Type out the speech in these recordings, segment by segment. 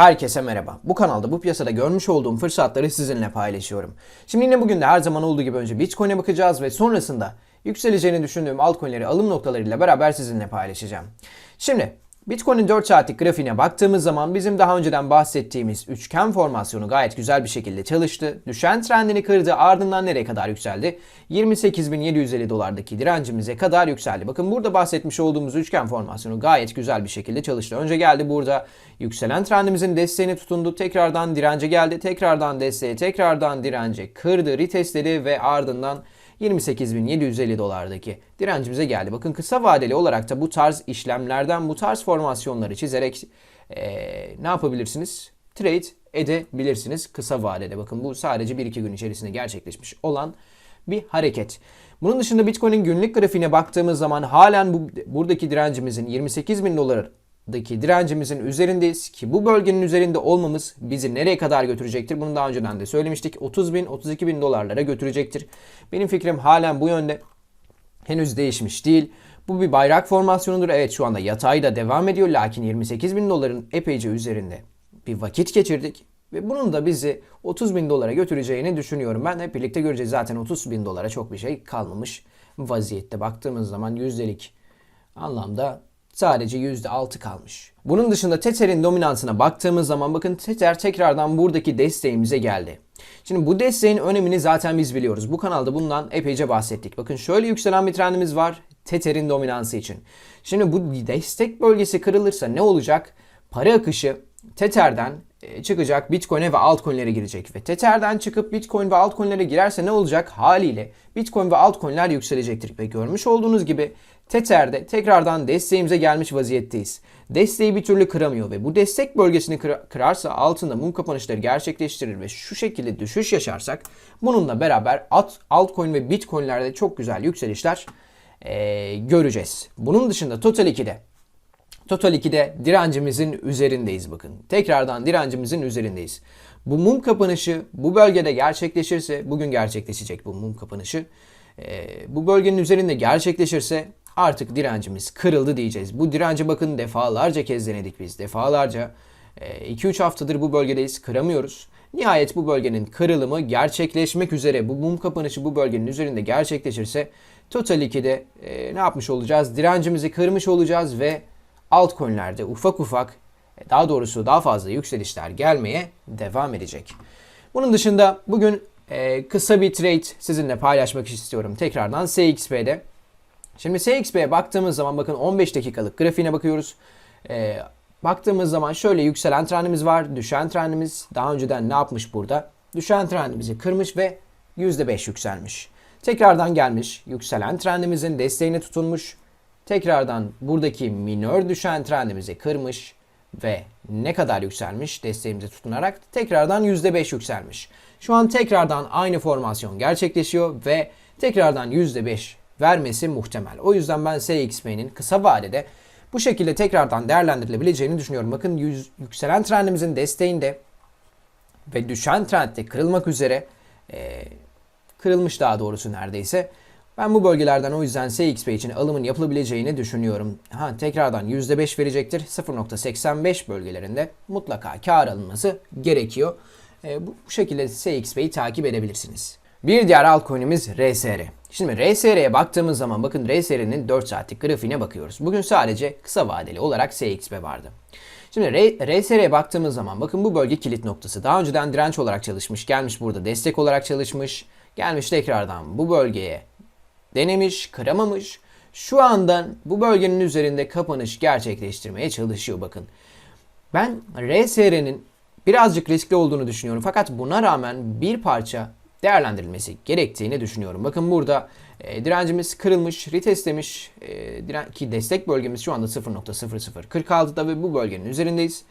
Herkese merhaba. Bu kanalda bu piyasada görmüş olduğum fırsatları sizinle paylaşıyorum. Şimdi yine bugün de her zaman olduğu gibi önce Bitcoin'e bakacağız ve sonrasında yükseleceğini düşündüğüm altcoin'leri alım noktalarıyla beraber sizinle paylaşacağım. Şimdi Bitcoin'in 4 saatlik grafiğine baktığımız zaman bizim daha önceden bahsettiğimiz üçgen formasyonu gayet güzel bir şekilde çalıştı. Düşen trendini kırdı ardından nereye kadar yükseldi? 28.750 dolardaki direncimize kadar yükseldi. Bakın burada bahsetmiş olduğumuz üçgen formasyonu gayet güzel bir şekilde çalıştı. Önce geldi burada yükselen trendimizin desteğini tutundu. Tekrardan dirence geldi. Tekrardan desteğe, tekrardan dirence kırdı, retestledi ve ardından 28.750 dolardaki direncimize geldi. Bakın kısa vadeli olarak da bu tarz işlemlerden bu tarz formasyonları çizerek eee, ne yapabilirsiniz? Trade edebilirsiniz kısa vadede. Bakın bu sadece 1-2 gün içerisinde gerçekleşmiş olan bir hareket. Bunun dışında Bitcoin'in günlük grafiğine baktığımız zaman halen bu buradaki direncimizin 28.000 dolardaki direncimizin üzerindeyiz ki bu bölgenin üzerinde olmamız bizi nereye kadar götürecektir? Bunu daha önceden de söylemiştik. 30 bin, 32 bin dolarlara götürecektir. Benim fikrim halen bu yönde. Henüz değişmiş değil. Bu bir bayrak formasyonudur. Evet şu anda yatay da devam ediyor. Lakin 28 bin doların epeyce üzerinde bir vakit geçirdik. Ve bunun da bizi 30 bin dolara götüreceğini düşünüyorum. Ben hep birlikte göreceğiz. Zaten 30 bin dolara çok bir şey kalmamış vaziyette. Baktığımız zaman yüzdelik anlamda sadece %6 kalmış. Bunun dışında Tether'in dominansına baktığımız zaman bakın Tether tekrardan buradaki desteğimize geldi. Şimdi bu desteğin önemini zaten biz biliyoruz. Bu kanalda bundan epeyce bahsettik. Bakın şöyle yükselen bir trendimiz var Tether'in dominansı için. Şimdi bu destek bölgesi kırılırsa ne olacak? Para akışı Tether'den e, çıkacak Bitcoin'e ve altcoin'lere girecek. Ve Tether'den çıkıp Bitcoin ve altcoin'lere girerse ne olacak? Haliyle Bitcoin ve altcoin'ler yükselecektir. Ve görmüş olduğunuz gibi Tether'de tekrardan desteğimize gelmiş vaziyetteyiz. Desteği bir türlü kıramıyor ve bu destek bölgesini kıra- kırarsa altında mum kapanışları gerçekleştirir ve şu şekilde düşüş yaşarsak bununla beraber alt, altcoin ve bitcoinlerde çok güzel yükselişler e, göreceğiz. Bunun dışında Total 2'de Total 2'de direncimizin üzerindeyiz bakın. Tekrardan direncimizin üzerindeyiz. Bu mum kapanışı bu bölgede gerçekleşirse, bugün gerçekleşecek bu mum kapanışı. Ee, bu bölgenin üzerinde gerçekleşirse artık direncimiz kırıldı diyeceğiz. Bu direnci bakın defalarca kez denedik biz. Defalarca 2-3 haftadır bu bölgedeyiz kıramıyoruz. Nihayet bu bölgenin kırılımı gerçekleşmek üzere bu mum kapanışı bu bölgenin üzerinde gerçekleşirse Total 2'de e, ne yapmış olacağız? Direncimizi kırmış olacağız ve altcoin'lerde ufak ufak e, daha doğrusu daha fazla yükselişler gelmeye devam edecek. Bunun dışında bugün e, kısa bir trade sizinle paylaşmak istiyorum tekrardan SXP'de. Şimdi SXP'ye baktığımız zaman bakın 15 dakikalık grafiğine bakıyoruz. E, baktığımız zaman şöyle yükselen trendimiz var, düşen trendimiz daha önceden ne yapmış burada? Düşen trendimizi kırmış ve %5 yükselmiş. Tekrardan gelmiş, yükselen trendimizin desteğine tutunmuş, Tekrardan buradaki minör düşen trendimizi kırmış ve ne kadar yükselmiş desteğimize tutunarak tekrardan %5 yükselmiş. Şu an tekrardan aynı formasyon gerçekleşiyor ve tekrardan %5 vermesi muhtemel. O yüzden ben SXP'nin kısa vadede bu şekilde tekrardan değerlendirilebileceğini düşünüyorum. Bakın yüz- yükselen trendimizin desteğinde ve düşen trendde kırılmak üzere e, kırılmış daha doğrusu neredeyse. Ben bu bölgelerden o yüzden SXP için alımın yapılabileceğini düşünüyorum. Ha tekrardan %5 verecektir. 0.85 bölgelerinde mutlaka kar alınması gerekiyor. E, bu, bu şekilde SXP'yi takip edebilirsiniz. Bir diğer altcoin'imiz RSR. Şimdi RSR'ye baktığımız zaman bakın RSR'nin 4 saatlik grafiğine bakıyoruz. Bugün sadece kısa vadeli olarak SXP vardı. Şimdi RSR'ye baktığımız zaman bakın bu bölge kilit noktası. Daha önceden direnç olarak çalışmış, gelmiş burada destek olarak çalışmış, gelmiş tekrardan bu bölgeye denemiş, kıramamış. Şu andan bu bölgenin üzerinde kapanış gerçekleştirmeye çalışıyor bakın. Ben RSR'nin birazcık riskli olduğunu düşünüyorum. Fakat buna rağmen bir parça değerlendirilmesi gerektiğini düşünüyorum. Bakın burada e, direncimiz kırılmış, retestlemiş e, diren- ki destek bölgemiz şu anda 0.0046'da ve bu bölgenin üzerindeyiz.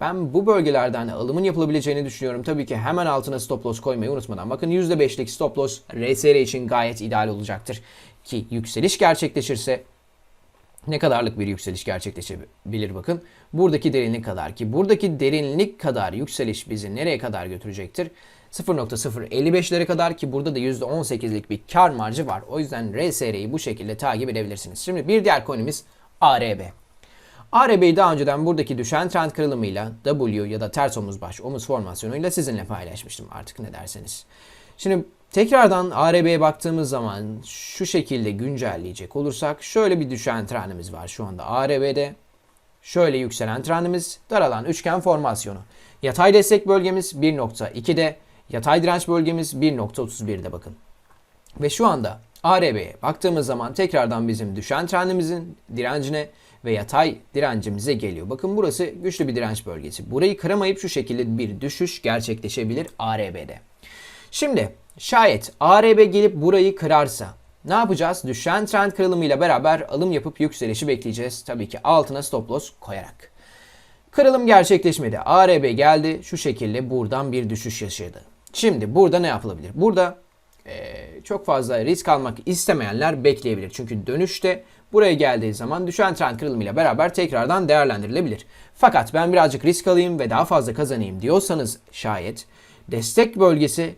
Ben bu bölgelerden alımın yapılabileceğini düşünüyorum. Tabii ki hemen altına stop loss koymayı unutmadan. Bakın %5'lik stop loss RSR için gayet ideal olacaktır. Ki yükseliş gerçekleşirse ne kadarlık bir yükseliş gerçekleşebilir bakın. Buradaki derinlik kadar ki buradaki derinlik kadar yükseliş bizi nereye kadar götürecektir? 0.055'lere kadar ki burada da %18'lik bir kar marjı var. O yüzden RSR'yi bu şekilde takip edebilirsiniz. Şimdi bir diğer coin'imiz ARB. ARB'yi daha önceden buradaki düşen trend kırılımıyla W ya da ters omuz baş omuz formasyonuyla sizinle paylaşmıştım artık ne derseniz. Şimdi tekrardan ARB'ye baktığımız zaman şu şekilde güncelleyecek olursak şöyle bir düşen trendimiz var şu anda ARB'de. Şöyle yükselen trendimiz daralan üçgen formasyonu. Yatay destek bölgemiz 1.2'de, yatay direnç bölgemiz 1.31'de bakın. Ve şu anda ARB'ye baktığımız zaman tekrardan bizim düşen trendimizin direncine ve yatay direncimize geliyor. Bakın burası güçlü bir direnç bölgesi. Burayı kıramayıp şu şekilde bir düşüş gerçekleşebilir ARB'de. Şimdi şayet ARB gelip burayı kırarsa ne yapacağız? Düşen trend kırılımıyla beraber alım yapıp yükselişi bekleyeceğiz. Tabii ki altına stop loss koyarak. Kırılım gerçekleşmedi. ARB geldi. Şu şekilde buradan bir düşüş yaşadı. Şimdi burada ne yapılabilir? Burada e, çok fazla risk almak istemeyenler bekleyebilir. Çünkü dönüşte buraya geldiği zaman düşen trend kırılımıyla beraber tekrardan değerlendirilebilir. Fakat ben birazcık risk alayım ve daha fazla kazanayım diyorsanız şayet destek bölgesi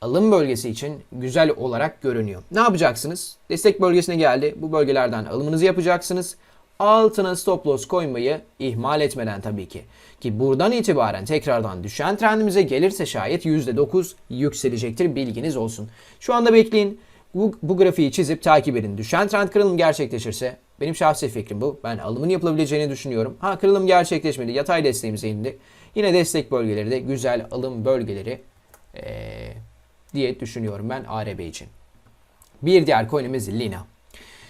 alım bölgesi için güzel olarak görünüyor. Ne yapacaksınız? Destek bölgesine geldi. Bu bölgelerden alımınızı yapacaksınız. Altına stop loss koymayı ihmal etmeden tabii ki. Ki buradan itibaren tekrardan düşen trendimize gelirse şayet %9 yükselecektir bilginiz olsun. Şu anda bekleyin. Bu, bu grafiği çizip takip edin. Düşen trend kırılım gerçekleşirse benim şahsi fikrim bu. Ben alımın yapılabileceğini düşünüyorum. Ha kırılım gerçekleşmedi. Yatay desteğimize indi. Yine destek bölgeleri de güzel alım bölgeleri ee, diye düşünüyorum ben ARB için. Bir diğer coin'imiz Lina.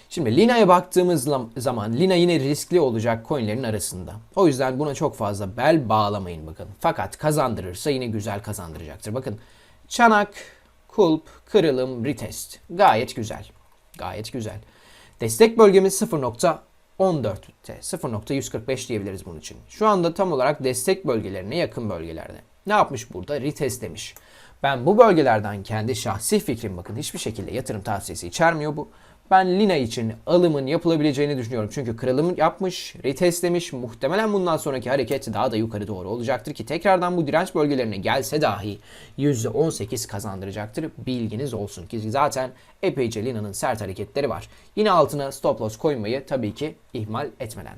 Şimdi Lina'ya baktığımız zaman Lina yine riskli olacak coinlerin arasında. O yüzden buna çok fazla bel bağlamayın bakın. Fakat kazandırırsa yine güzel kazandıracaktır. Bakın çanak, kulp, kırılım, retest. Gayet güzel. Gayet güzel. Destek bölgemiz 0.14'te. 0.145 diyebiliriz bunun için. Şu anda tam olarak destek bölgelerine yakın bölgelerde. Ne yapmış burada? Retest demiş. Ben bu bölgelerden kendi şahsi fikrim bakın hiçbir şekilde yatırım tavsiyesi içermiyor bu. Ben Lina için alımın yapılabileceğini düşünüyorum. Çünkü kırılım yapmış, retestlemiş. Muhtemelen bundan sonraki hareket daha da yukarı doğru olacaktır ki tekrardan bu direnç bölgelerine gelse dahi %18 kazandıracaktır. Bilginiz olsun ki zaten epeyce Lina'nın sert hareketleri var. Yine altına stop loss koymayı tabii ki ihmal etmeden.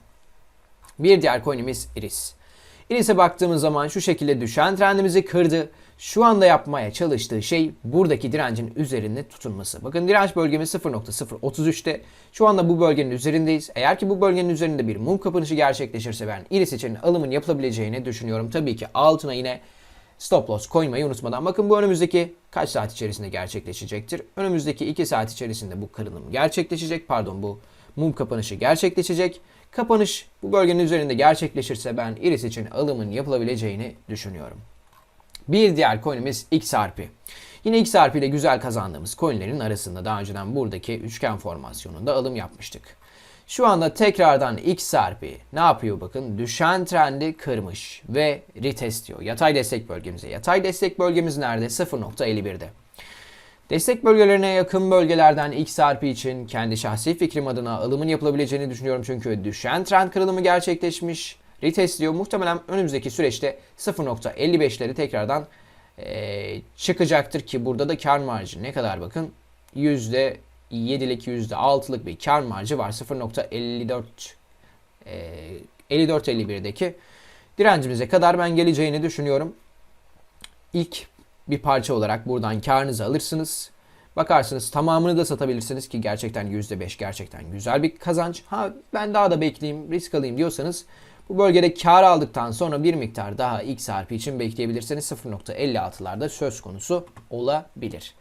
Bir diğer coin'imiz Iris. Iris'e baktığımız zaman şu şekilde düşen trendimizi kırdı. Şu anda yapmaya çalıştığı şey buradaki direncin üzerinde tutunması. Bakın direnç bölgemiz 0.033'te. Şu anda bu bölgenin üzerindeyiz. Eğer ki bu bölgenin üzerinde bir mum kapanışı gerçekleşirse ben Iris için alımın yapılabileceğini düşünüyorum. Tabii ki altına yine stop loss koymayı unutmadan. Bakın bu önümüzdeki kaç saat içerisinde gerçekleşecektir? Önümüzdeki 2 saat içerisinde bu kırılım gerçekleşecek. Pardon bu mum kapanışı gerçekleşecek. Kapanış bu bölgenin üzerinde gerçekleşirse ben Iris için alımın yapılabileceğini düşünüyorum. Bir diğer coin'imiz XRP. Yine XRP ile güzel kazandığımız coinlerin arasında daha önceden buradaki üçgen formasyonunda alım yapmıştık. Şu anda tekrardan XRP ne yapıyor bakın düşen trendi kırmış ve retest diyor. Yatay destek bölgemize. Yatay destek bölgemiz nerede? 0.51'de. Destek bölgelerine yakın bölgelerden XRP için kendi şahsi fikrim adına alımın yapılabileceğini düşünüyorum. Çünkü düşen trend kırılımı gerçekleşmiş retestliyor. Muhtemelen önümüzdeki süreçte 0.55'leri tekrardan e, çıkacaktır ki burada da kar marjı ne kadar bakın %7'lik %6'lık bir kar marjı var 0.54 e, 54-51'deki direncimize kadar ben geleceğini düşünüyorum. İlk bir parça olarak buradan karınızı alırsınız. Bakarsınız tamamını da satabilirsiniz ki gerçekten %5 gerçekten güzel bir kazanç. Ha ben daha da bekleyeyim, risk alayım diyorsanız bu bölgede kar aldıktan sonra bir miktar daha XRP için bekleyebilirseniz 0.56'larda söz konusu olabilir.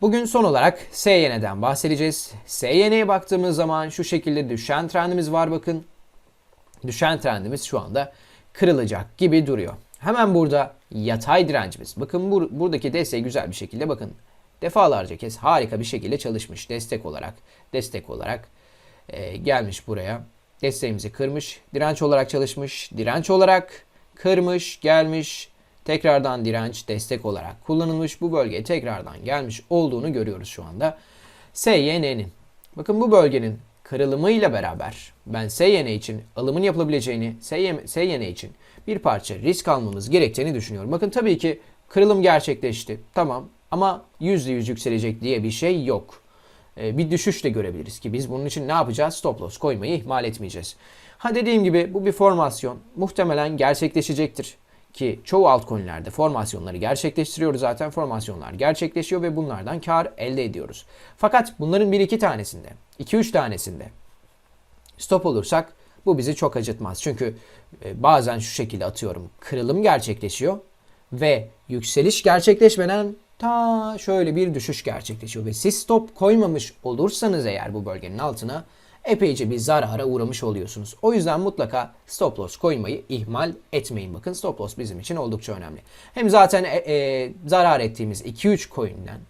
Bugün son olarak SYN'den bahsedeceğiz. SYN'ye baktığımız zaman şu şekilde düşen trendimiz var bakın. Düşen trendimiz şu anda kırılacak gibi duruyor. Hemen burada yatay direncimiz. Bakın bur buradaki desteği güzel bir şekilde bakın. Defalarca kez harika bir şekilde çalışmış destek olarak. Destek olarak e, gelmiş buraya. Desteğimizi kırmış. Direnç olarak çalışmış. Direnç olarak kırmış, gelmiş. Tekrardan direnç destek olarak kullanılmış. Bu bölgeye tekrardan gelmiş olduğunu görüyoruz şu anda. SYN'nin. Bakın bu bölgenin kırılımıyla beraber ben SYN için alımın yapılabileceğini, SYN için bir parça risk almamız gerektiğini düşünüyorum. Bakın tabii ki kırılım gerçekleşti. Tamam ama %100 yükselecek diye bir şey yok. e, bir düşüş de görebiliriz ki biz bunun için ne yapacağız? Stop loss koymayı ihmal etmeyeceğiz. Ha dediğim gibi bu bir formasyon muhtemelen gerçekleşecektir ki çoğu altcoin'lerde formasyonları gerçekleştiriyoruz zaten formasyonlar gerçekleşiyor ve bunlardan kar elde ediyoruz. Fakat bunların bir iki tanesinde, iki üç tanesinde stop olursak bu bizi çok acıtmaz. Çünkü e, bazen şu şekilde atıyorum kırılım gerçekleşiyor ve yükseliş gerçekleşmeden ta şöyle bir düşüş gerçekleşiyor ve siz stop koymamış olursanız eğer bu bölgenin altına epeyce bir zarara uğramış oluyorsunuz. O yüzden mutlaka stop loss koymayı ihmal etmeyin. Bakın stop loss bizim için oldukça önemli. Hem zaten e, e, zarar ettiğimiz 2-3 coin'den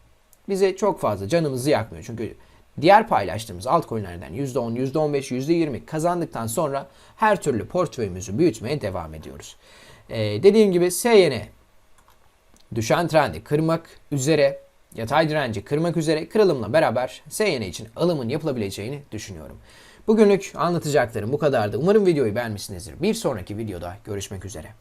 bize çok fazla canımızı yakmıyor. Çünkü diğer paylaştığımız altcoin'lerden %10, %15, %20 kazandıktan sonra her türlü portföyümüzü büyütmeye devam ediyoruz. E, dediğim gibi SYN düşen trendi kırmak üzere, yatay direnci kırmak üzere kırılımla beraber SYN için alımın yapılabileceğini düşünüyorum. Bugünlük anlatacaklarım bu kadardı. Umarım videoyu beğenmişsinizdir. Bir sonraki videoda görüşmek üzere.